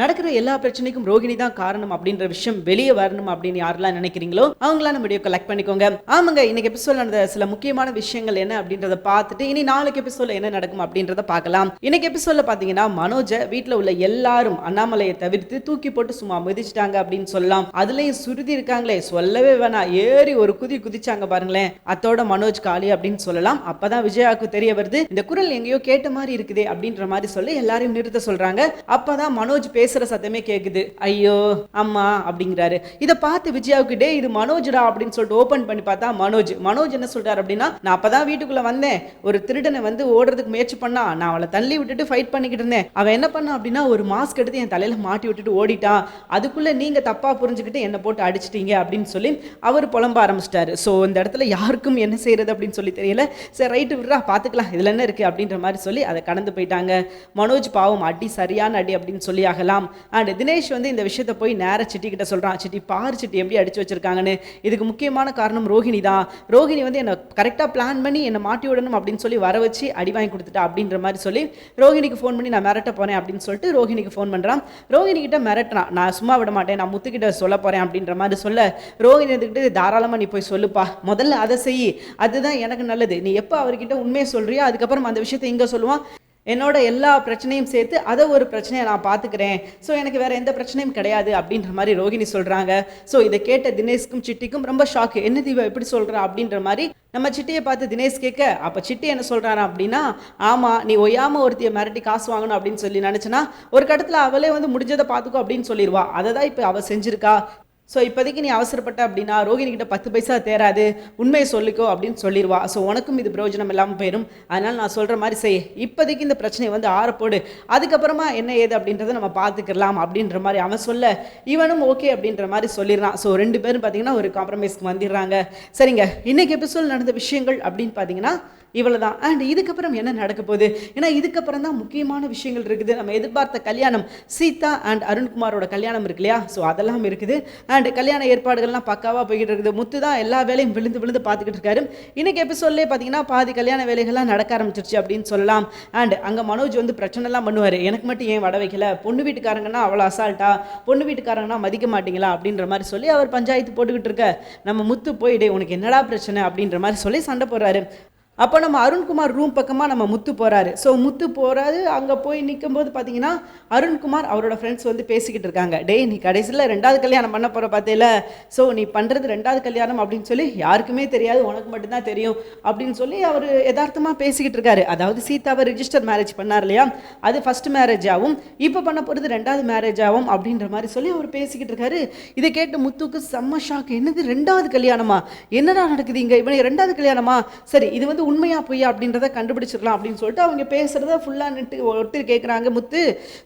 நடக்கிற எல்லா பிரச்சனைக்கும் ரோகிணி தான் காரணம் அப்படின்ற விஷயம் வெளியே வரணும் அப்படின்னு யாரெல்லாம் நினைக்கிறீங்களோ அவங்களாம் நம்ம வீடியோ கலெக்ட் பண்ணிக்கோங்க. ஆமாங்க இன்னைக்கு எபிசோட் நடந்த சில முக்கியமான விஷயங்கள் என்ன அப்படின்றத பார்த்துட்டு இனி நாளைக்கு எபிசோட்ல என்ன நடக்கும் அப்படின்றத பார்க்கலாம். இன்னைக்கு எபிசோட்ல பாத்தீங்கன்னா மனோஜ வீட்ல உள்ள எல்லாரும் அண்ணாமலையை தவிர்த்து தூக்கி போட்டு சும்மா மிதிச்சிட்டாங்க அப்படின்னு சொல்லலாம். அதுலயும் சுருதி இருக்காங்களே சொல்லவே வேணாம். ஏறி ஒரு குதி குதிச்சாங்க பாருங்களேன். அத்தோட மனோஜ் காலி அப்படின்னு சொல்லலாம். அப்பதான் விஜயாவுக்கு தெரிய வருது இந்த குரல் எங்கேயோ கேட்ட மாதிரி இருக்குதே அப்படின்ற மாதிரி சொல்லி எல்லாரையும் நிறுத்த சொல்றாங்க. அப்பதான் மனோஜ் பேர் பேசுகிற சத்தமே கேட்குது ஐயோ அம்மா அப்படிங்கிறாரு. இதை பார்த்து விஜயாவுக்கு டே இது மனோஜ்டா அப்படின்னு சொல்லிட்டு ஓப்பன் பண்ணி பார்த்தா மனோஜ். மனோஜ் என்ன சொல்றாரு அப்படின்னா நான் அப்போ தான் வீட்டுக்குள்ளே வந்தேன். ஒரு திருடனை வந்து ஓடுறதுக்கு முயற்சி பண்ணா நான் அவளை தள்ளி விட்டுட்டு ஃபைட் பண்ணிக்கிட்டு இருந்தேன். அவன் என்ன பண்ணா அப்படின்னா ஒரு மாஸ்க் எடுத்து என் தலையில் மாட்டி விட்டுட்டு ஓடிட்டான் அதுக்குள்ளே நீங்கள் தப்பாக புரிஞ்சுக்கிட்டு என்னை போட்டு அடிச்சிட்டீங்க அப்படின்னு சொல்லி அவர் புலம்ப ஆரம்பிச்சிட்டாரு. ஸோ இந்த இடத்துல யாருக்கும் என்ன செய்கிறது அப்படின்னு சொல்லி தெரியல. சரி ரைட்டு விட்றா பார்த்துக்கலாம். இதில் என்ன இருக்கு அப்படின்ற மாதிரி சொல்லி அதை கடந்து போயிட்டாங்க. மனோஜ் பாவம் அடி சரியான அடி அப்படின்னு சொல்லி ஆகலாம் அண்ட் தினேஷ் வந்து இந்த விஷயத்தை போய் நேர சிட்டி கிட்ட சொல்றான். சிட்டி பார் சிட்டி எப்படி அடிச்சு வச்சிருக்காங்கன்னு. இதுக்கு முக்கியமான காரணம் ரோஹிணி தான். ரோஹிணி வந்து என்னை கரெக்டாக பிளான் பண்ணி என்னை மாட்டி விடணும் அப்படின்னு சொல்லி வர வச்சு அடி வாங்கி கொடுத்துட்டா அப்படின்ற மாதிரி சொல்லி ரோஹிணிக்கு ஃபோன் பண்ணி நான் மிரட்ட போறேன் அப்படின்னு சொல்லிட்டு ரோஹிணிக்கு ஃபோன் பண்ணுறான் ரோஹிணி கிட்ட மிரட்டுறான் நான் சும்மா விட மாட்டேன். நான் முத்துக்கிட்ட சொல்ல போறேன் அப்படின்ற மாதிரி சொல்ல ரோஹிணி இருந்துக்கிட்டு தாராளமாக நீ போய் சொல்லுப்பா. முதல்ல அதை செய். அதுதான் எனக்கு நல்லது. நீ எப்போ அவர்கிட்ட உண்மையை சொல்கிறியோ அதுக்கப்புறம் அந்த விஷயத்தை இங்கே சொல்லுவான். என்னோட எல்லா பிரச்சனையும் சேர்த்து அதை ஒரு பிரச்சனையை நான் பார்த்துக்கிறேன். ஸோ எனக்கு வேறு எந்த பிரச்சனையும் கிடையாது அப்படின்ற மாதிரி ரோகிணி சொல்கிறாங்க ஸோ இதை கேட்ட தினேஷ்க்கும் சிட்டிக்கும் ரொம்ப ஷாக்கு என்ன தீபா எப்படி சொல்கிறா அப்படின்ற மாதிரி நம்ம சிட்டியை பார்த்து தினேஷ் கேட்க அப்போ சிட்டி என்ன சொல்றாரா? அப்படின்னா ஆமாம் நீ ஒய்யாமல் ஒருத்தியை மிரட்டி காசு வாங்கணும் அப்படின்னு சொல்லி நினச்சினா ஒரு கட்டத்தில் அவளே வந்து முடிஞ்சதை பார்த்துக்கோ அப்படின்னு சொல்லிடுவா. அதை தான் இப்போ அவள் செஞ்சிருக்கா. ஸோ இப்போதைக்கு நீ அவசரப்பட்ட அப்படின்னா ரோகிணிகிட்ட பத்து பைசா தேராது உண்மையை சொல்லிக்கோ அப்படின்னு சொல்லிடுவா ஸோ உனக்கும் இது பிரயோஜனம் இல்லாமல் போயிடும் அதனால் நான் சொல்கிற மாதிரி செய். இப்போதைக்கு இந்த பிரச்சனையை வந்து ஆறப்போடு அதுக்கப்புறமா என்ன ஏது அப்படின்றத நம்ம பார்த்துக்கலாம் அப்படின்ற மாதிரி அவன் சொல்ல இவனும் ஓகே அப்படின்ற மாதிரி சொல்லிடுறான். ஸோ ரெண்டு பேரும் பார்த்தீங்கன்னா ஒரு காம்ப்ரமைஸ்க்கு வந்துடுறாங்க. சரிங்க. இன்னைக்கு எபிசோட் நடந்த விஷயங்கள் அப்படின்னு பார்த்தீங்கன்னா இவ்வளோ தான் அண்ட் இதுக்கப்புறம் என்ன நடக்க போகுது? ஏன்னா இதுக்கப்புறம் தான் முக்கியமான விஷயங்கள் இருக்குது. நம்ம எதிர்பார்த்த கல்யாணம் சீதா அண்ட் அருண்குமாரோட கல்யாணம் இருக்கு இல்லையா? ஸோ அதெல்லாம் இருக்குது. அண்ட் கல்யாண ஏற்பாடுகள்லாம் பக்காவாக போய்கிட்டு இருக்குது. முத்து தான் எல்லா வேலையும் விழுந்து விழுந்து பார்த்துக்கிட்டு இருக்காரு. இன்னைக்கு எபிசோட்லேயே பார்த்தீங்கன்னா பாதி கல்யாண வேலைகள்லாம் நடக்க ஆரம்பிச்சிருச்சு அப்படின்னு சொல்லலாம். அண்ட் அங்கே மனோஜ் வந்து பிரச்சனைலாம் பண்ணுவார். எனக்கு மட்டும் ஏன் வட வைக்கல? பொண்ணு வீட்டுக்காரங்கன்னா அவ்வளோ அசால்ட்டா பொண்ணு வீட்டுக்காரங்கன்னா மதிக்க மாட்டீங்களா? அப்படின்ற மாதிரி சொல்லி அவர் பஞ்சாயத்து போட்டுக்கிட்டு இருக்க நம்ம முத்து போயிடே உனக்கு என்னடா பிரச்சனை? அப்படின்ற மாதிரி சொல்லி சண்டை போடுறாரு. அப்போ நம்ம அருண்குமார் ரூம் பக்கமாக நம்ம முத்து போகிறாரு ஸோ முத்து போகிறாரு அங்கே போய் நிற்கும்போது பார்த்தீங்கன்னா அருண்குமார் அவரோட ஃப்ரெண்ட்ஸ் வந்து பேசிக்கிட்டு இருக்காங்க. டேய் நீ கடைசியில் ரெண்டாவது கல்யாணம் பண்ண போகிற பார்த்தேல ஸோ நீ பண்ணுறது ரெண்டாவது கல்யாணம் அப்படின்னு சொல்லி யாருக்குமே தெரியாது உனக்கு மட்டும்தான் தெரியும் அப்படின்னு சொல்லி அவர் யதார்த்தமாக பேசிக்கிட்டு இருக்காரு. அதாவது சீதாவை ரிஜிஸ்டர் மேரேஜ் பண்ணார் இல்லையா? அது ஃபர்ஸ்ட் மேரேஜ் ஆகும். இப்போ பண்ண போகிறது ரெண்டாவது மேரேஜ் ஆகும் அப்படின்ற மாதிரி சொல்லி அவர் பேசிக்கிட்டு இருக்காரு. இதை கேட்டு முத்துக்கு செம்ம ஷாக் என்னது ரெண்டாவது கல்யாணமா? என்னடா நடக்குது இங்கே? இவனை ரெண்டாவது கல்யாணமா? சரி இது வந்து உண்மையா பொய்யா அப்படின்றத கண்டுபிடிச்சிடலாம் அப்படின்னு சொல்லிட்டு அவங்க பேசுறத ஃபுல்லாக நிட்டு ஒட்டு கேட்குறாங்க முத்து.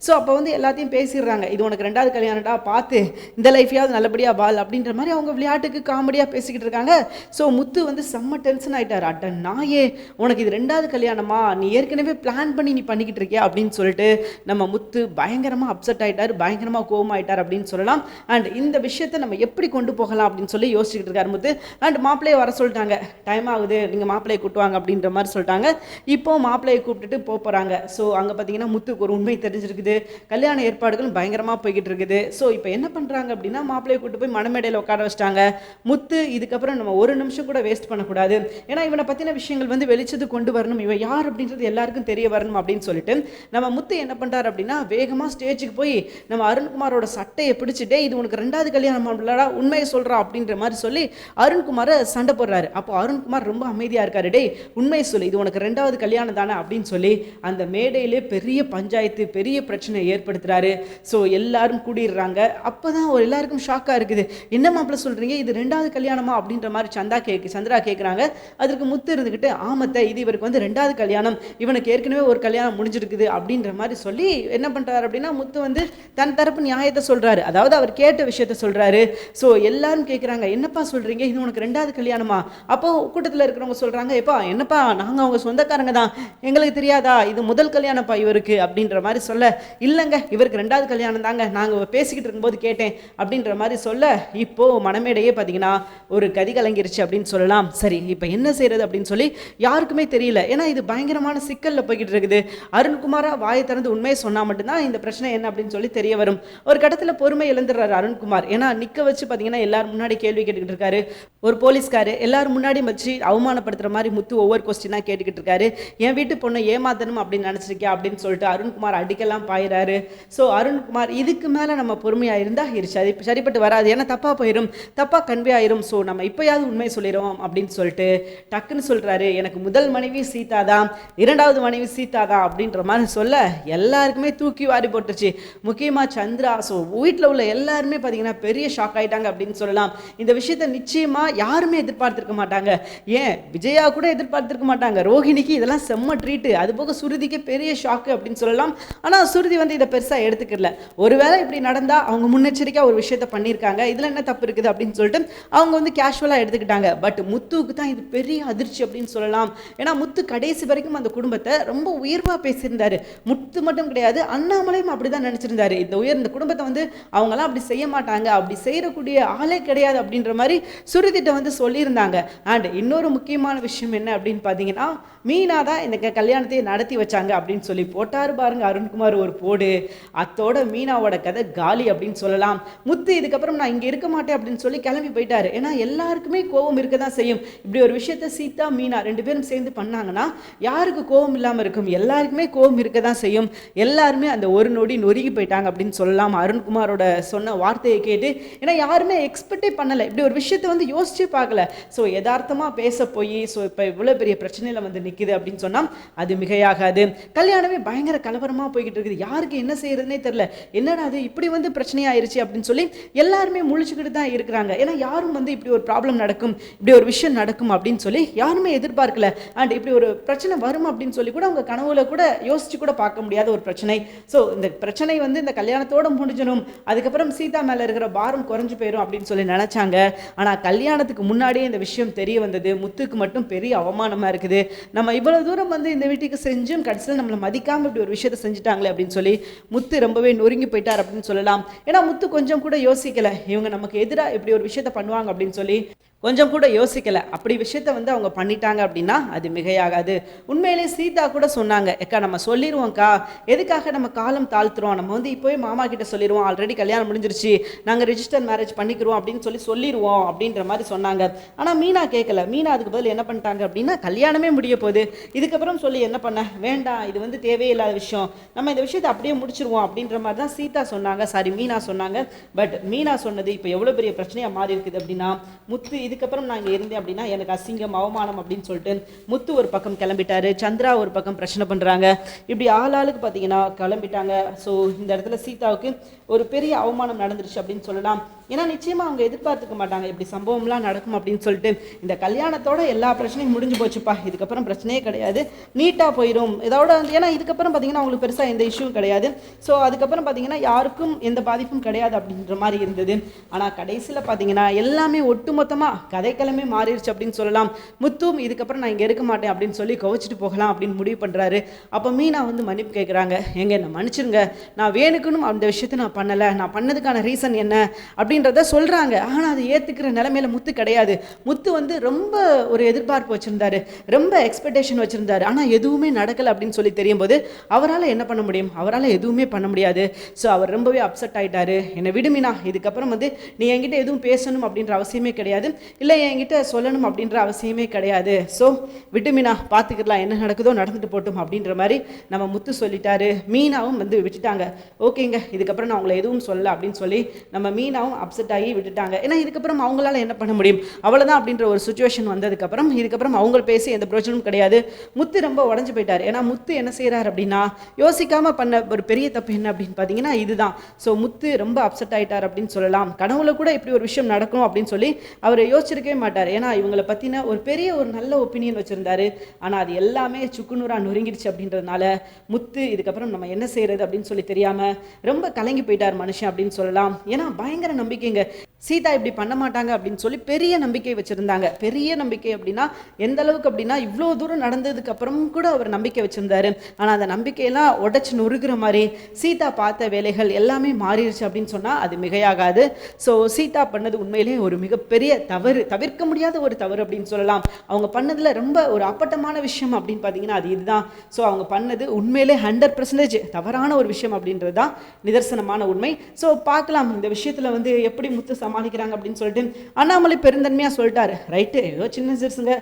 ஸோ அப்போ வந்து எல்லாத்தையும் பேசிடுறாங்க. இது உனக்கு ரெண்டாவது கல்யாணம்டா பார்த்து இந்த லைஃபையாவது நல்லபடியாக பால் அப்படின்ற மாதிரி அவங்க விளையாட்டுக்கு காமெடியாக பேசிக்கிட்டு இருக்காங்க. ஸோ முத்து வந்து செம்ம டென்ஷன் ஆகிட்டார் அட்ட நாயே உனக்கு இது ரெண்டாவது கல்யாணமா? நீ ஏற்கனவே பிளான் பண்ணி நீ பண்ணிக்கிட்டு இருக்கியா? அப்படின்னு சொல்லிட்டு நம்ம முத்து பயங்கரமாக அப்செட் ஆகிட்டார் பயங்கரமாக கோவம் ஆகிட்டார் அப்படின்னு சொல்லலாம். அண்ட் இந்த விஷயத்தை நம்ம எப்படி கொண்டு போகலாம் அப்படின்னு சொல்லி யோசிச்சுக்கிட்டு இருக்காரு முத்து. அண்ட் மாப்பிள்ளையை வர சொல்லிட்டாங்க. டைம் ஆகுது. நீங்கள் மாப்பிள்ளையை கூட்டுவாங்க அப்படின்ற மாதிரி சொல்லிட்டாங்க. இப்போ மாப்பிள்ளையை கூப்பிட்டுட்டு போக போகிறாங்க ஸோ அங்கே பார்த்தீங்கன்னா முத்துக்கு ஒரு உண்மை தெரிஞ்சிருக்குது. கல்யாண ஏற்பாடுகள் பயங்கரமாக போய்கிட்டு இருக்குது. ஸோ இப்போ என்ன பண்ணுறாங்க அப்படின்னா மாப்பிள்ளையை கூப்பிட்டு போய் மணமேடையில் உட்கார வச்சிட்டாங்க. முத்து இதுக்கப்புறம் நம்ம ஒரு நிமிஷம் கூட வேஸ்ட் பண்ணக்கூடாது. ஏன்னா இவனை பற்றின விஷயங்கள் வந்து வெளிச்சது கொண்டு வரணும். இவன் யார் அப்படின்றது எல்லாருக்கும் தெரிய வரணும் அப்படின்னு சொல்லிட்டு நம்ம முத்து என்ன பண்ணுறாரு அப்படின்னா வேகமாக ஸ்டேஜுக்கு போய் நம்ம அருண்குமாரோட சட்டையை பிடிச்சிட்டே இது உனக்கு ரெண்டாவது கல்யாணம் பண்ணலடா உண்மையை சொல்கிறா அப்படின்ற மாதிரி சொல்லி அருண்குமாரை சண்டை போடுறாரு. அப்போ அருண்குமார் ரொம்ப அமைதியாக இருக்காரு. டேய் உண்மையை சொல்லு இது உனக்கு ரெண்டாவது கல்யாணம் தானே அப்படின்னு சொல்லி அந்த மேடையிலே பெரிய பஞ்சாயத்து பெரிய பிரச்சனை ஏற்படுத்துறாரு. ஸோ எல்லாரும் கூடிடுறாங்க. அப்போ தான் ஒரு எல்லாருக்கும் ஷாக்காக இருக்குது. என்ன மாப்பிள்ள சொல்கிறீங்க இது ரெண்டாவது கல்யாணமா? அப்படின்ற மாதிரி சந்தா கேக்கு சந்திரா கேட்குறாங்க அதற்கு முத்து இருந்துக்கிட்டு ஆமத்தை இது இவருக்கு வந்து ரெண்டாவது கல்யாணம். இவனுக்கு ஏற்கனவே ஒரு கல்யாணம் முடிஞ்சிருக்குது அப்படின்ற மாதிரி சொல்லி என்ன பண்ணுறாரு அப்படின்னா முத்து வந்து தன் தரப்பு நியாயத்தை சொல்கிறாரு அதாவது அவர் கேட்ட விஷயத்த சொல்கிறாரு ஸோ எல்லாரும் கேட்குறாங்க என்னப்பா சொல்கிறீங்க இது உனக்கு ரெண்டாவது கல்யாணமா? அப்போ கூட்டத்தில் இருக்கிறவங்க சொல்கிறாங்க எப்பா என்னப்பா நாங்கள் அவங்க சொந்தக்காரங்க தான். எங்களுக்கு தெரியாதா? இது முதல் கல்யாணப்பா இவருக்கு அப்படின்ற மாதிரி சொல்ல. இல்லைங்க இவருக்கு ரெண்டாவது கல்யாணம் தாங்க. நாங்கள் பேசிக்கிட்டு இருக்கும்போது கேட்டேன். அப்படின்ற மாதிரி சொல்ல இப்போ மனமேடையே பார்த்தீங்கன்னா ஒரு கதி கலங்கிருச்சு அப்படின்னு சொல்லலாம். சரி இப்போ என்ன செய்யறது அப்படின்னு சொல்லி யாருக்குமே தெரியல. ஏன்னா இது பயங்கரமான சிக்கல்ல போய்கிட்டு இருக்குது. அருண்குமாரா வாயை திறந்து உண்மையை சொன்னா மட்டும்தான் இந்த பிரச்சனை என்ன அப்படின்னு சொல்லி தெரிய வரும். ஒரு கட்டத்தில் பொறுமை இழந்துடுறாரு அருண்குமார். ஏன்னா நிற்க வச்சு பார்த்தீங்கன்னா எல்லாரும் முன்னாடி கேள்வி கேட்டுக்கிட்டு இருக்காரு. ஒரு போலீஸ்காரு எல்லாரும் முன்னாடி வச்சு அவமானப்படுத்துற மாதிரி முத்து ஒவ்வொரு கொஸ்டினாக கேட்டுக்கிட்டு இருக்காரு. என் வீட்டு பொண்ணை ஏமாத்தணும் அப்படின்னு நினச்சிருக்கியா அப்படின்னு சொல்லிட்டு அருண்குமார் அடிக்கலாம் பாயிறாரு. ஸோ அருண்குமார் இதுக்கு மேலே நம்ம பொறுமையாக இருந்தால் இரு சரி சரிப்பட்டு வராது. ஏன்னா தப்பாக போயிடும் தப்பாக கன்வே ஆயிரும். ஸோ நம்ம இப்போயாவது உண்மையை சொல்லிடுவோம் அப்படின்னு சொல்லிட்டு டக்குன்னு சொல்கிறாரு எனக்கு முதல் மனைவி சீதா தான். இரண்டாவது மனைவி சீதா தான் அப்படின்ற மாதிரி சொல்ல எல்லாருக்குமே தூக்கி வாரி போட்டுருச்சு. முக்கியமாக சந்திரா. ஸோ வீட்டில் உள்ள எல்லாருமே பார்த்தீங்கன்னா பெரிய ஷாக் ஆயிட்டாங்க அப்படின்னு சொல்லலாம். இந்த விஷயத்தை நிச்சயமாக யாருமே எதிர்பார்த்திருக்க மாட்டாங்க. ஏன்? விஜயா கூட எதிர் எதிர்பார்த்துருக்க மாட்டாங்க. ரோஹிணிக்கு இதெல்லாம் செம்ம ட்ரீட்டு அது போக சுருதிக்கு பெரிய ஷாக்கு அப்படின்னு சொல்லலாம். ஆனால் சுருதி வந்து இதை பெருசாக எடுத்துக்கல. ஒருவேளை இப்படி நடந்தால் அவங்க முன்னெச்சரிக்கையாக ஒரு விஷயத்த பண்ணியிருக்காங்க. இதில் என்ன தப்பு இருக்குது அப்படின்னு சொல்லிட்டு அவங்க வந்து கேஷுவலாக எடுத்துக்கிட்டாங்க. பட் முத்துவுக்கு தான் இது பெரிய அதிர்ச்சி அப்படின்னு சொல்லலாம். ஏன்னா முத்து கடைசி வரைக்கும் அந்த குடும்பத்தை ரொம்ப உயர்வாக பேசியிருந்தாரு. முத்து மட்டும் கிடையாது அண்ணாமலையும் அப்படி தான் நினச்சிருந்தாரு. இந்த உயர் இந்த குடும்பத்தை வந்து அவங்களாம் அப்படி செய்ய மாட்டாங்க. அப்படி செய்யக்கூடிய ஆளே கிடையாது அப்படின்ற மாதிரி சுருதிட்ட வந்து சொல்லியிருந்தாங்க. அண்ட் இன்னொரு முக்கியமான விஷயம் என்ன அப்படின்னு பார்த்தீங்கன்னா மீனா தான் இந்த கல்யாணத்தையே கல்யாணத்தை நடத்தி வச்சாங்க அப்படின்னு சொல்லி போட்டார் பாருங்க அருண்குமார் ஒரு போடு. அத்தோட மீனாவோட கதை காலி அப்படின்னு சொல்லலாம். முத்து இதுக்கப்புறம் நான் இங்கே இருக்க மாட்டேன் அப்படின்னு சொல்லி கிளம்பி போயிட்டாரு. ஏன்னா எல்லாருக்குமே கோபம் இருக்க தான் செய்யும். இப்படி ஒரு விஷயத்த சீதா மீனா ரெண்டு பேரும் சேர்ந்து பண்ணாங்கன்னா யாருக்கு கோபம் இல்லாமல் இருக்கும்? எல்லாருக்குமே கோபம் இருக்க தான் செய்யும். எல்லாருமே அந்த ஒரு நொடி நொறுகி போயிட்டாங்க அப்படின்னு சொல்லலாம். அருண்குமாரோட சொன்ன வார்த்தையை கேட்டு ஏன்னா யாருமே எக்ஸ்பெக்டே பண்ணலை. இப்படி ஒரு விஷயத்தை வந்து யோசிச்சே பார்க்கல. ஸோ யதார்த்தமாக பேச போய் ஸோ இப்போ இவ்வளோ பெரிய பிரச்சனையில் வந்து நிற்கிது அப்படின்னு சொன்னால் அது மிகையாகாது. கல்யாணமே பயங்கர கலவரமாக போய்கிட்டு இருக்குது. யாருக்கு என்ன செய்யறதுனே தெரில என்னடா அது இப்படி வந்து பிரச்சனையாயிருச்சு அப்படின்னு சொல்லி எல்லாருமே முழிச்சுக்கிட்டு தான் இருக்கிறாங்க. ஏன்னா யாரும் வந்து இப்படி ஒரு ப்ராப்ளம் நடக்கும் இப்படி ஒரு விஷயம் நடக்கும் அப்படின்னு சொல்லி யாருமே எதிர்பார்க்கல. அண்ட் இப்படி ஒரு பிரச்சனை வரும் அப்படின்னு சொல்லி கூட அவங்க கனவுல கூட யோசிச்சு கூட பார்க்க முடியாத ஒரு பிரச்சனை. ஸோ இந்த பிரச்சனை வந்து இந்த கல்யாணத்தோட முடிஞ்சிடும். அதுக்கப்புறம் சீதா மேலே இருக்கிற பாரம் குறைஞ்சு போயிடும் அப்படின்னு சொல்லி நினச்சாங்க. ஆனால் கல்யாணத்துக்கு முன்னாடியே இந்த விஷயம் தெரிய வந்தது. முத்துக்கு மட்டும் பெரிய அவமானமாக இருக்குது. நம்ம இவ்வளோ தூரம் வந்து இந்த வீட்டுக்கு செஞ்சும் கடைசியில் நம்மளை மதிக்காமல் இப்படி ஒரு விஷயத்தை செஞ்சுட்டாங்களே அப்படின்னு சொல்லி முத்து ரொம்பவே நொறுங்கி போயிட்டார் அப்படின்னு சொல்லலாம். ஏன்னா முத்து கொஞ்சம் கூட யோசிக்கலை. இவங்க நமக்கு எதிராக இப்படி ஒரு விஷயத்தை பண்ணுவாங்க அப்படின்னு சொல்லி கொஞ்சம் கூட யோசிக்கலை. அப்படி விஷயத்த வந்து அவங்க பண்ணிட்டாங்க அப்படின்னா அது மிகையாகாது. உண்மையிலே சீதா கூட சொன்னாங்க அக்கா நம்ம சொல்லிடுவோம்க்கா எதுக்காக நம்ம காலம் தாழ்த்துறோம்? நம்ம வந்து இப்போவே மாமா கிட்ட சொல்லிடுவோம் ஆல்ரெடி கல்யாணம் முடிஞ்சிருச்சு. நாங்கள் ரிஜிஸ்டர் மேரேஜ் பண்ணிக்கிறோம் அப்படின்னு சொல்லி சொல்லிடுவோம் அப்படின்ற மாதிரி சொன்னாங்க. ஆனால் மீனா கேட்கல மீனா அதுக்கு பதில் என்ன பண்ணிட்டாங்க அப்படின்னா கல்யாணமே முடிய போகுது. இதுக்கப்புறம் சொல்லி என்ன பண்ண? வேண்டாம் இது வந்து தேவையில்லாத விஷயம். நம்ம இந்த விஷயத்தை அப்படியே முடிச்சிருவோம் அப்படின்ற மாதிரி தான் சீதா சொன்னாங்க. சாரி மீனா சொன்னாங்க. பட் மீனா சொன்னது இப்போ எவ்வளோ பெரிய பிரச்சனையாக மாறி இருக்குது அப்படின்னா முத்து இதுக்கப்புறம் நான் இங்கே இருந்தேன் அப்படின்னா எனக்கு அசிங்கம் அவமானம் அப்படின்னு சொல்லிட்டு முத்து ஒரு பக்கம் கிளம்பிட்டாரு. சந்திரா ஒரு பக்கம் பிரச்சனை பண்ணுறாங்க இப்படி ஆளாளுக்கு பார்த்தீங்கன்னா கிளம்பிட்டாங்க. ஸோ இந்த இடத்துல சீதாவுக்கு ஒரு பெரிய அவமானம் நடந்துருச்சு அப்படின்னு சொல்லலாம். ஏன்னா நிச்சயமாக அவங்க எதிர்பார்த்துக்க மாட்டாங்க. இப்படி சம்பவம்லாம் நடக்கும் அப்படின்னு சொல்லிட்டு இந்த கல்யாணத்தோட எல்லா பிரச்சனையும் முடிஞ்சு போச்சுப்பா. இதுக்கப்புறம் பிரச்சனையே கிடையாது. நீட்டாக போயிடும் இதோட ஏன்னா இதுக்கப்புறம் பார்த்தீங்கன்னா அவங்களுக்கு பெருசாக எந்த இஷ்யூவும் கிடையாது. ஸோ அதுக்கப்புறம் பார்த்தீங்கன்னா யாருக்கும் எந்த பாதிப்பும் கிடையாது அப்படின்ற மாதிரி இருந்தது. ஆனால் கடைசியில் பார்த்தீங்கன்னா எல்லாமே ஒட்டுமொத்தமாக கதைக்கிழமை மாறிடுச்சு அப்படின்னு சொல்லலாம். முத்தும் இதுக்கப்புறம் நான் இங்கே இருக்க மாட்டேன் அப்படின்னு சொல்லி கவச்சிட்டு போகலாம் அப்படின்னு முடிவு பண்ணுறாரு அப்போ மீனா வந்து மன்னிப்பு கேட்குறாங்க எங்க என்ன மன்னிச்சிருங்க. நான் வேணுக்கணும் அந்த விஷயத்தை நான் பண்ணலை. நான் பண்ணதுக்கான ரீசன் என்ன? அப்படின்றத சொல்கிறாங்க ஆனால் அதை ஏற்றுக்கிற நிலமையில முத்து கிடையாது. முத்து வந்து ரொம்ப ஒரு எதிர்பார்ப்பு வச்சுருந்தாரு. ரொம்ப எக்ஸ்பெக்டேஷன் வச்சுருந்தாரு. ஆனால் எதுவுமே நடக்கலை அப்படின்னு சொல்லி தெரியும் போது அவரால் என்ன பண்ண முடியும்? அவரால் எதுவுமே பண்ண முடியாது. ஸோ அவர் ரொம்பவே அப்செட் ஆயிட்டாரு. என்னை விடுமினா இதுக்கப்புறம் வந்து நீ என்கிட்ட எதுவும் பேசணும் அப்படின்ற அவசியமே கிடையாது. இல்லை என்கிட்ட சொல்லணும் அப்படின்ற அவசியமே கிடையாது. ஸோ விடுமினா பார்த்துக்கலாம் என்ன நடக்குதோ நடந்துட்டு போட்டும். அப்படின்ற மாதிரி நம்ம முத்து சொல்லிட்டாரு. மீனாவும் வந்து விட்டுட்டாங்க. ஓகேங்க. இதுக்கப்புறம் நான் அவங்கள எதுவும் சொல்லல. அப்படின்னு சொல்லி நம்ம மீனாவும் அப்செட் ஆகி விட்டுட்டாங்க. ஏன்னா இதுக்கப்புறம் அவங்களால என்ன பண்ண முடியும்? அவ்வளோதான் அப்படின்ற ஒரு சுச்சுவேஷன் வந்ததுக்கப்புறம் இதுக்கப்புறம் அவங்க பேசி எந்த பிரச்சனையும் கிடையாது. முத்து ரொம்ப உடஞ்சு போயிட்டார். ஏன்னா முத்து என்ன செய்கிறார் அப்படின்னா யோசிக்காம பண்ண ஒரு பெரிய தப்பு என்ன அப்படின்னு பார்த்தீங்கன்னா இதுதான். ஸோ முத்து ரொம்ப அப்செட் ஆயிட்டார் அப்படின்னு சொல்லலாம். கனவுல கூட இப்படி ஒரு விஷயம் நடக்கும் அப்படின்னு சொல்லி அவர் யோசிச்சிருக்கவே மாட்டார். ஏன்னா இவங்களை பற்றின ஒரு பெரிய ஒரு நல்ல ஒப்பீனியன் வச்சுருந்தாரு. ஆனால் அது எல்லாமே சுக்குநூறாக நொறுங்கிடுச்சு அப்படின்றதுனால முத்து இதுக்கப்புறம் நம்ம என்ன செய்யறது அப்படின்னு சொல்லி தெரியாமல் ரொம்ப கலங்கி போயிட்டார் மனுஷன் அப்படின்னு சொல்லலாம். ஏன்னா பயங்கர நம்பிக்கைங்க. சீதா இப்படி பண்ண மாட்டாங்க அப்படின்னு சொல்லி பெரிய நம்பிக்கை வச்சுருந்தாங்க. பெரிய நம்பிக்கை அப்படின்னா எந்த எந்த அளவுக்கு அப்படின்னா இவ்வளோ தூரம் நடந்ததுக்கு அப்புறம் கூட அவர் நம்பிக்கை வச்சிருந்தாரு. ஆனால் அந்த நம்பிக்கையெல்லாம் உடச்சி நொறுக்கிற மாதிரி சீதா பார்த்த வேலைகள் எல்லாமே மாறிடுச்சு அப்படின்னு சொன்னால் அது மிகையாகாது. ஸோ சீதா பண்ணது உண்மையிலேயே ஒரு மிகப்பெரிய தவறு. தவிர்க்க முடியாத ஒரு தவறு அப்படின்னு சொல்லலாம். அவங்க பண்ணதில் ரொம்ப ஒரு அப்பட்டமான விஷயம் அப்படின்னு பார்த்தீங்கன்னா அது இதுதான். ஸோ அவங்க பண்ணது உண்மையிலே ஹண்ட்ரட் பர்சன்டேஜ் தவறான ஒரு விஷயம் அப்படின்றது தான் நிதர்சனமான உண்மை. ஸோ பார்க்கலாம். இந்த விஷயத்தில் வந்து எப்படி முத்து சமாளிக்கிறாங்க அப்படின்னு சொல்லிட்டு அண்ணாமலை பெருந்தன்மையாக சொல்லிட்டாரு. ரைட்டு ஏதோ சின்ன சிறுசுங்க.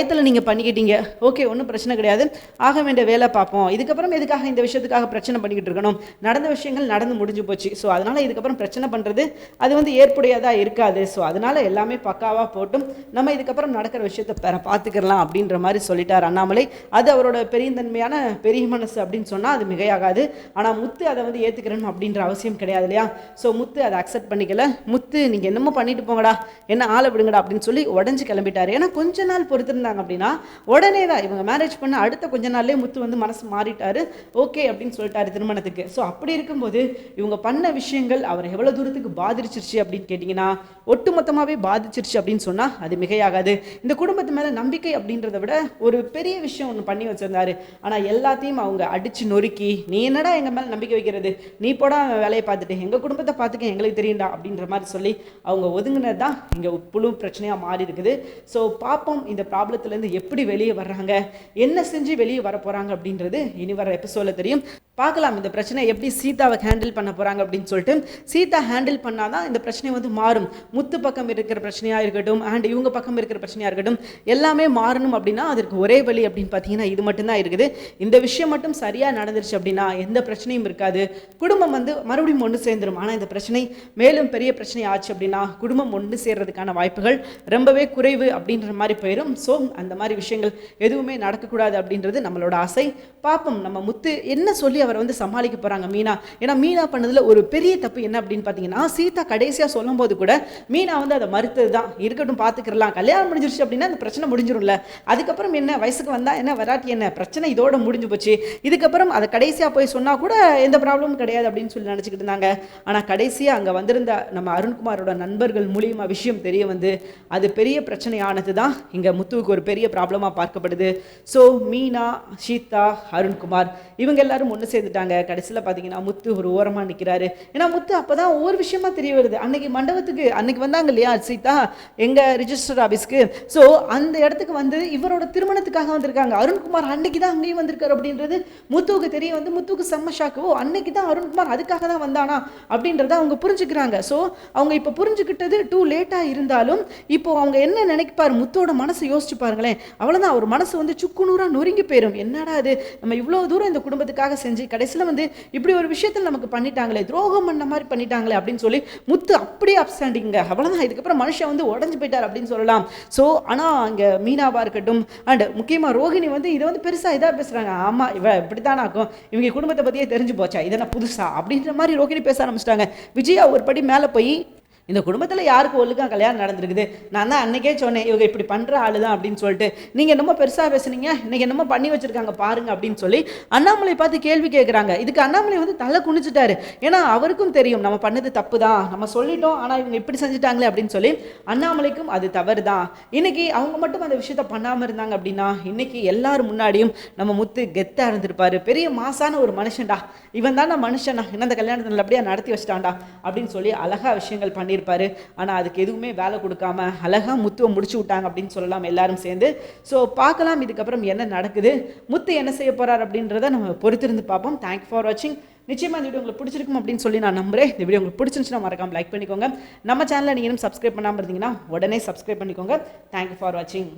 பயத்தில் நீங்கள் பண்ணிக்கிட்டீங்க. ஓகே ஒன்றும் பிரச்சனை கிடையாது. ஆக வேண்டிய வேலை பார்ப்போம். இதுக்கப்புறம் எதுக்காக இந்த விஷயத்துக்காக பிரச்சனை பண்ணிக்கிட்டு இருக்கணும்? நடந்த விஷயங்கள் நடந்து முடிஞ்சு போச்சு. ஸோ அதனால் இதுக்கப்புறம் பிரச்சனை பண்ணுறது அது வந்து ஏற்புடையதாக இருக்காது. ஸோ அதனால் எல்லாமே பக்காவாக போட்டும். நம்ம இதுக்கப்புறம் நடக்கிற விஷயத்தை பெற பார்த்துக்கலாம் அப்படின்ற மாதிரி சொல்லிட்டார் அண்ணாமலை. அது அவரோட பெரியந்தன்மையான பெரிய மனசு அப்படின்னு சொன்னால் அது மிகையாகாது. ஆனால் முத்து அதை வந்து ஏற்றுக்கிறேன் அப்படின்ற அவசியம் கிடையாது இல்லையா? ஸோ முத்து அதை அக்செப்ட் பண்ணிக்கல. முத்து நீங்கள் என்னமோ பண்ணிட்டு போங்கடா. என்ன ஆளை விடுங்கடா அப்படின்னு சொல்லி உடஞ்சி கிளம்பிட்டார். ஏன்னா கொஞ்ச நாள் பொறுத்திருந்தாங்க அப்படின்னா உடனே தான் இவங்க மேரேஜ் பண்ண அடுத்த கொஞ்ச நாள்லேயே முத்து வந்து மனசு மாறிட்டாரு. ஓகே அப்படின்னு சொல்லிட்டாரு திருமணத்துக்கு. ஸோ அப்படி இருக்கும்போது இவங்க பண்ண விஷயங்கள் அவர் எவ்வளோ தூரத்துக்கு பாதிச்சிருச்சு அப்படின்னு கேட்டிங்கன்னா ஒட்டுமொத்தமாகவே பாதிச்சிருச்சு அப்படின்னு சொன்னால் அது மிகையாகாது. இந்த குடும்பத்து மேலே நம்பிக்கை அப்படின்றத விட ஒரு பெரிய விஷயம் ஒன்று பண்ணி வச்சிருந்தாரு. ஆனால் எல்லாத்தையும் அவங்க அடிச்சு நொறுக்கி நீ என்னடா எங்கள் மேலே நம்பிக்கை வைக்கிறது? நீ போடா வேலையை பார்த்துட்டு. எங்கள் குடும்பத்தை பார்த்துக்க எங்களுக்கு தெரியும்டா அப்படின்ற மாதிரி சொல்லி அவங்க ஒதுங்கினது தான் இங்கே புழு பிரச்சனையாக மாறி இருக்குது ஸோ பார்ப்போம் இந்த ப்ராப்ளம் ப்ராப்ளத்துலேருந்து எப்படி வெளியே வர்றாங்க? என்ன செஞ்சு வெளியே வர போகிறாங்க அப்படின்றது இனி வர எபிசோடில் தெரியும். பார்க்கலாம் இந்த பிரச்சனை எப்படி சீதாவை ஹேண்டில் பண்ண போகிறாங்க அப்படின்னு சொல்லிட்டு. சீதா ஹேண்டில் பண்ணால் தான் இந்த பிரச்சனை வந்து மாறும். முத்து பக்கம் இருக்கிற பிரச்சனையாக இருக்கட்டும் அண்ட் இவங்க பக்கம் இருக்கிற பிரச்சனையாக இருக்கட்டும் எல்லாமே மாறணும் அப்படின்னா அதற்கு ஒரே வழி அப்படின்னு பார்த்தீங்கன்னா இது மட்டும்தான் இருக்குது. இந்த விஷயம் மட்டும் சரியாக நடந்துருச்சு அப்படின்னா எந்த பிரச்சனையும் இருக்காது. குடும்பம் வந்து மறுபடியும் ஒன்று சேர்ந்துடும் ஆனால் இந்த பிரச்சனை மேலும் பெரிய பிரச்சனை ஆச்சு அப்படின்னா குடும்பம் ஒன்று சேர்றதுக்கான வாய்ப்புகள் ரொம்பவே குறைவு அப்படின்ற மாதிரி போயிடும் ஸோ அந்த மாதிரி விஷயங்கள் எதுவுமே நடக்கக்கூடாது அப்படின்றது நம்மளோட ஆசை. பார்ப்போம் நம்ம முத்து என்ன சொல்லி அவரை வந்து சமாளிக்க போகிறாங்க மீனா? ஏன்னா மீனா பண்ணதில் ஒரு பெரிய தப்பு என்ன அப்படின்னு பார்த்தீங்கன்னா சீதா கடைசியாக சொல்லும்போது கூட மீனா வந்து அதை மறுத்தது தான் இருக்கட்டும் பார்த்துக்கிறலாம் கல்யாணம் முடிஞ்சிருச்சு அப்படின்னா அந்த பிரச்சனை முடிஞ்சிரும்ல. அதுக்கப்புறம் என்ன வயசுக்கு வந்தால் என்ன வராட்டி என்ன? பிரச்சனை இதோட முடிஞ்சு போச்சு. இதுக்கப்புறம் அதை கடைசியாக போய் சொன்னால் கூட எந்த ப்ராப்ளமும் கிடையாது அப்படின்னு சொல்லி நினச்சிக்கிட்டு இருந்தாங்க. ஆனால் கடைசியாக அங்கே வந்திருந்த நம்ம அருண்குமாரோட நண்பர்கள் மூலியமாக விஷயம் தெரிய வந்து அது பெரிய பிரச்சனையானது தான் இங்கே முத்துவுக்கு ஒரு பெரிய ப்ராப்ளமாக பார்க்கப்படுது. ஸோ மீனா சீதா அருண்குமார் இவங்க எல்லாரும் ஒன்று சேர்ந்துட்டாங்க. கடைசியில் பார்த்தீங்கன்னா முத்து ஒரு ஓரமாக நிற்கிறாரு ஏன்னா முத்து அப்போ தான் ஒவ்வொரு விஷயமா தெரிய வருது. அன்னைக்கு மண்டபத்துக்கு அன்னைக்கு வந்தாங்க இல்லையா சீதா? எங்கள் ரிஜிஸ்டர் ஆஃபீஸ்க்கு ஸோ அந்த இடத்துக்கு வந்து இவரோட திருமணத்துக்காக வந்திருக்காங்க. அருண்குமார் அன்னைக்கு தான் அங்கேயும் வந்திருக்காரு அப்படின்றது முத்துவுக்கு தெரிய வந்து முத்துவுக்கு செம்ம ஷாக்கு ஓ அன்னைக்கு தான் அருண்குமார் அதுக்காக தான் வந்தானா அப்படின்றத அவங்க புரிஞ்சுக்கிறாங்க. ஸோ அவங்க இப்போ புரிஞ்சுக்கிட்டது டூ லேட்டாக இருந்தாலும் இப்போ அவங்க என்ன நினைப்பார்? முத்தோட மனசை யோசிச்சு பாருங்களேன். அவ்வளோதான் அவர் மனசு வந்து சுக்குநூறாக நொறுங்கி போயிடும் என்னடா அது நம்ம இவ்வளோ தூரம் இந்த குடும்பத்துக்காக செஞ்சு கடைசியில் வந்து இப்படி ஒரு விஷயத்தில் நமக்கு பண்ணிட்டாங்களே துரோகம் பண்ண மாதிரி பண்ணிட்டாங்களே அப்படின்னு சொல்லி முத்து அப்படியே அப்ஸ்டாண்டிங்க அவ்வளோதான் இதுக்கப்புறம் மனுஷன் வந்து உடஞ்சு போயிட்டார் அப்படின்னு சொல்லலாம். ஸோ ஆனால் அங்கே மீனாவாக இருக்கட்டும் அண்ட் முக்கியமாக ரோகிணி வந்து இதை வந்து பெருசாக இதாக பேசுகிறாங்க ஆமாம் இவ இப்படி தானே ஆகும். இவங்க குடும்பத்தை பற்றியே தெரிஞ்சு போச்சா? இதெல்லாம் புதுசா? அப்படின்ற மாதிரி ரோஹிணி பேச ஆரம்பிச்சிட்டாங்க. விஜயா ஒரு படி மேலே போய் இந்த குடும்பத்தில் யாருக்கு ஒழுங்கா கல்யாணம் நடந்திருக்குது? நான் தான் அன்றைக்கே சொன்னேன் இவங்க இப்படி பண்ணுற ஆளு தான் அப்படின்னு சொல்லிட்டு. நீங்கள் என்னமோ பெருசாக பேசுனீங்க இன்றைக்கி என்னமோ பண்ணி வச்சுருக்காங்க பாருங்க அப்படின்னு சொல்லி அண்ணாமலை பார்த்து கேள்வி கேட்குறாங்க இதுக்கு அண்ணாமலை வந்து தலை குனிச்சிட்டாரு ஏன்னா அவருக்கும் தெரியும் நம்ம பண்ணது தப்பு தான் நம்ம சொல்லிட்டோம் ஆனால் இவங்க இப்படி செஞ்சுட்டாங்களே அப்படின்னு சொல்லி அண்ணாமலைக்கும் அது தவறு தான் இன்னைக்கு அவங்க மட்டும் அந்த விஷயத்த பண்ணாமல் இருந்தாங்க அப்படின்னா இன்னைக்கு எல்லார் முன்னாடியும் நம்ம முத்து கெத்தாக இருந்திருப்பாரு. பெரிய மாசான ஒரு மனுஷன்டா. இவன் தானே மனுஷனா. என்ன அந்த கல்யாணத்தை நல்லபடியாக நடத்தி வச்சிட்டான்டா அப்படின்னு சொல்லி அழகா விஷயங்கள் பண்ணியிருப்பாரு ஆனால் அதுக்கு எதுவுமே வேலை கொடுக்காம அழகா முத்துவை முடிச்சு விட்டாங்க அப்படின்னு சொல்லலாம் எல்லாரும் சேர்ந்து. ஸோ பார்க்கலாம் இதுக்கப்புறம் என்ன நடக்குது. முத்து என்ன செய்ய போறார் அப்படின்றத நம்ம பொறுத்திருந்து பார்ப்போம். தேங்க் ஃபார் வாட்சிங் நிச்சயமா இந்த வீடியோ உங்களுக்கு பிடிச்சிருக்கும் அப்படின்னு சொல்லி நான் நம்புறேன். இந்த வீடியோ உங்களுக்கு பிடிச்சிருந்துச்சுன்னா மறக்காம லைக் பண்ணிக்கோங்க. நம்ம சேனலை நீங்கள் இன்னும் சப்ஸ்கிரைப் பண்ணாமல் இருந்தீங்கன்னா உடனே சப்ஸ்கிரைப் பண்ணிக்கோங்க. தேங்க்யூ ஃபார் வாட்சிங்